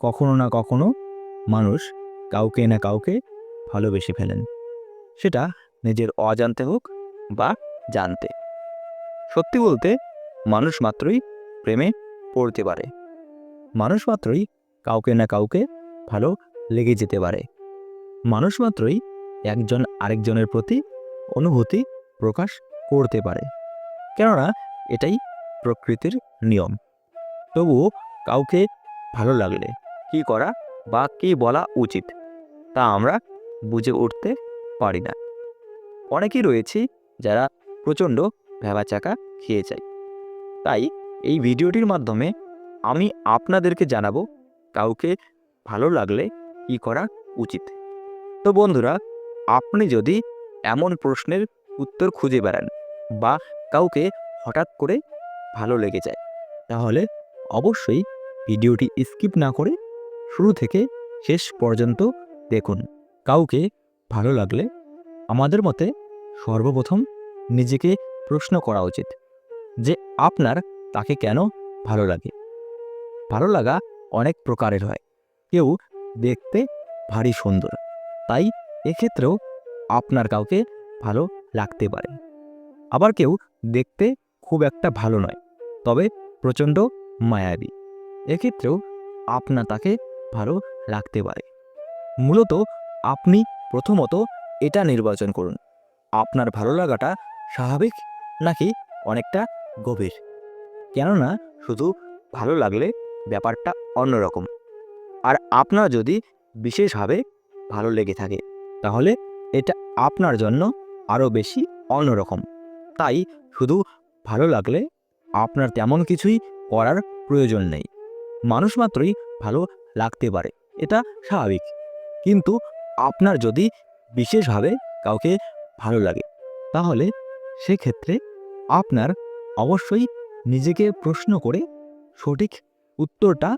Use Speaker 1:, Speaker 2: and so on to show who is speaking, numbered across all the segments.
Speaker 1: কখনো না কখনো মানুষ কাউকে না কাউকে ভালোবেসে ফেলেন। সেটা নিজের অজান্তে হোক বা জানতে। সত্যি বলতে মানুষ মাত্রই প্রেমে পড়তে পারে। মানুষ মাত্রই কাউকে না কাউকে ভালো লেগে যেতে পারে। মানুষ মাত্রই একজন আরেকজনের প্রতি অনুভূতি প্রকাশ করতে পারে। কেননা এটাই প্রকৃতির নিয়ম। তবুও কাউকে ভালো লাগলে কি করা বা কী বলা উচিত, তা আমরা বুঝে উঠতে পারি না। অনেকেই রয়েছে যারা প্রচণ্ড ভেবাচাকা খেয়ে যায়। তাই এই ভিডিওটির মাধ্যমে আমি আপনাদেরকে জানাব কাউকে ভালো লাগলে কী করা উচিত। তো বন্ধুরা, আপনি যদি এমন প্রশ্নের উত্তর খুঁজে বেড়ান বা কাউকে হঠাৎ করে ভালো লেগে যায়, তাহলে অবশ্যই ভিডিওটি স্কিপ না করে শুরু থেকে শেষ পর্যন্ত দেখুন, কাউকে ভালো লাগলে আমাদের মতে সর্বপ্রথম নিজেকে প্রশ্ন করা উচিত যে আপনার তাকে কেন ভালো লাগে? ভালো লাগা অনেক প্রকারের হয়। কেউ দেখতে ভারী সুন্দর, তাই এক্ষেত্রেও আপনার কাউকে ভালো লাগতে পারে। আবার কেউ দেখতে খুব একটা ভালো নয়, তবে প্রচণ্ড মায়াবী। এক্ষেত্রেও আপনার তাকে ভালো লাগতে পারে। মূলত আপনি প্রথমত এটা নির্বাচন করুন। আপনার ভালো লাগাটা স্বাভাবিক নাকি অনেকটা গভীর? কেননা শুধু ভালো লাগলে ব্যাপারটা অন্যরকম। আর আপনার যদি বিশেষভাবে ভালো লেগে থাকে, তাহলে এটা আপনার জন্য আরও বেশি অন্যরকম। তাই শুধু ভালো লাগলে আপনার তেমন কিছুই করার প্রয়োজন নেই। মানুষ মাত্রই ভালো লাগতে পারে, এটা স্বাভাবিক। কিন্তু আপনার যদি বিশেষভাবে কাউকে ভালো লাগে, তাহলে সেক্ষেত্রে আপনার অবশ্যই নিজেকে প্রশ্ন করে সঠিক উত্তরটা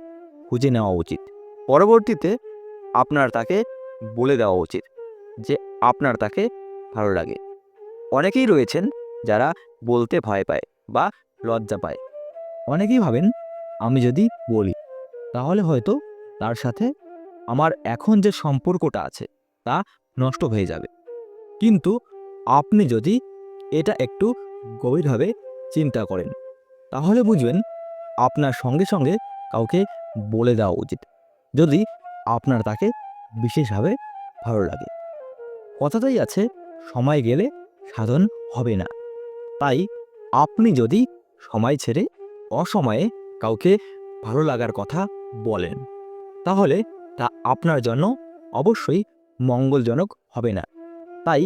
Speaker 1: খুঁজে নেওয়া উচিত। পরবর্তীতে আপনার তাকে বলে দেওয়া উচিত যে আপনার তাকে ভালো লাগে। অনেকেই রয়েছেন যারা বলতে ভয় পায় বা লজ্জা পায়। অনেকেই ভাবেন, আমি যদি বলি, তাহলে হয়তো তার সাথে আমার এখন যে সম্পর্কটা আছে, তা নষ্ট হয়ে যাবে। কিন্তু আপনি যদি এটা একটু গভীরভাবে চিন্তা করেন, তাহলে বুঝবেন আপনার সঙ্গে সঙ্গে কাউকে বলে দেওয়া উচিত, যদি আপনার তাকে বিশেষভাবে ভালো লাগে। কথাটাই আছে, সময় গেলে সাধন হবে না। তাই আপনি যদি সময় ছেড়ে অসময়ে কাউকে ভালো লাগার কথা বলেন। তাহলে তা আপনার জন্য অবশ্যই মঙ্গলজনক হবে না। তাই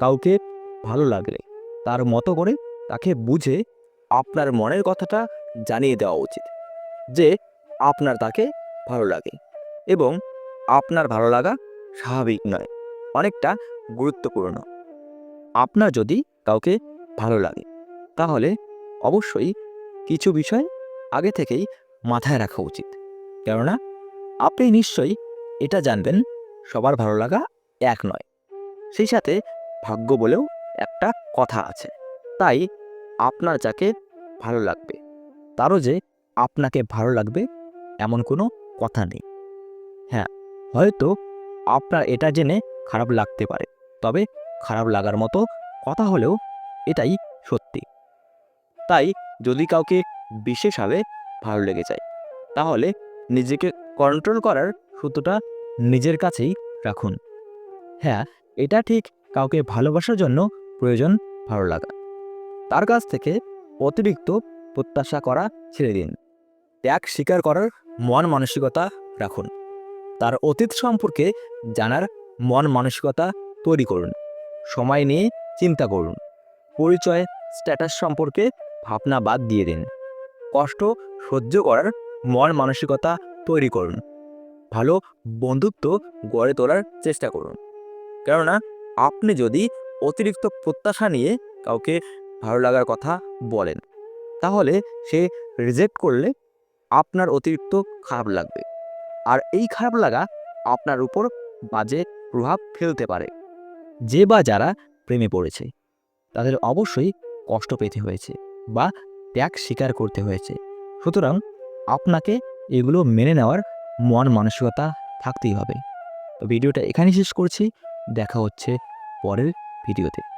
Speaker 1: কাউকে ভালো লাগলে তার মতো করে তাকে বুঝে আপনার মনের কথাটা জানিয়ে দেওয়া উচিত, যে আপনার তাকে ভালো লাগে এবং আপনার ভালো লাগা স্বাভাবিক নয়, অনেকটা গুরুত্বপূর্ণ। আপনার যদি কাউকে ভালো লাগে, তাহলে অবশ্যই কিছু বিষয় আগে থেকেই মাথায় রাখা উচিত। কেননা আপনি নিশ্চয়ই এটা জানবেন, সবার ভালো লাগা এক নয়। সেই সাথে ভাগ্য বলেও একটা কথা আছে। তাই আপনার যাকে ভালো লাগবে, তারও যে আপনাকে ভালো লাগবে এমন কোনো কথা নেই। হ্যাঁ হয়তো আপনার এটা জেনে খারাপ লাগতে পারে, তবে খারাপ লাগার মতো কথা হলেও এটাই সত্যি। তাই যদি কাউকে বিশেষভাবে ভালো লেগে যায়, তাহলে নিজেকে কন্ট্রোল করার সূত্রটা নিজের কাছেই রাখুন। হ্যাঁ এটা ঠিক কাউকে ভালোবাসার জন্য প্রয়োজন ভালো লাগা। তার কাছ থেকে অতিরিক্ত প্রত্যাশা করা ছেড়ে দিন। ত্যাগ স্বীকার করার মন মানসিকতা রাখুন। তার অতীত সম্পর্কে জানার মন মানসিকতা তৈরি করুন। সময় নিয়ে চিন্তা করুন। পরিচয় স্ট্যাটাস সম্পর্কে ভাবনা বাদ দিয়ে দিন। কষ্ট সহ্য করার মন মানসিকতা তৈরি করুন। ভালো বন্ধুত্ব গড়ে তোলার চেষ্টা করুন। কেননা, আপনি যদি অতিরিক্ত প্রত্যাশা নিয়ে কাউকে ভালো লাগার কথা বলেন, তাহলে সে রিজেক্ট করলে আপনার অতিরিক্ত খারাপ লাগবে। আর এই খারাপ লাগা আপনার উপর বাজে প্রভাব ফেলতে পারে। যে বা যারা প্রেমে পড়েছে, তাদের অবশ্যই কষ্ট পেতে হয়েছে বা ত্যাগ স্বীকার করতে হয়েছে। সুতরাং আপনাকে এগুলো মেনে নেওয়ার মন মানসিকতা থাকতেই হবে। তো ভিডিওটা এখানেই শেষ করছি। দেখা হচ্ছে পরের ভিডিওতে।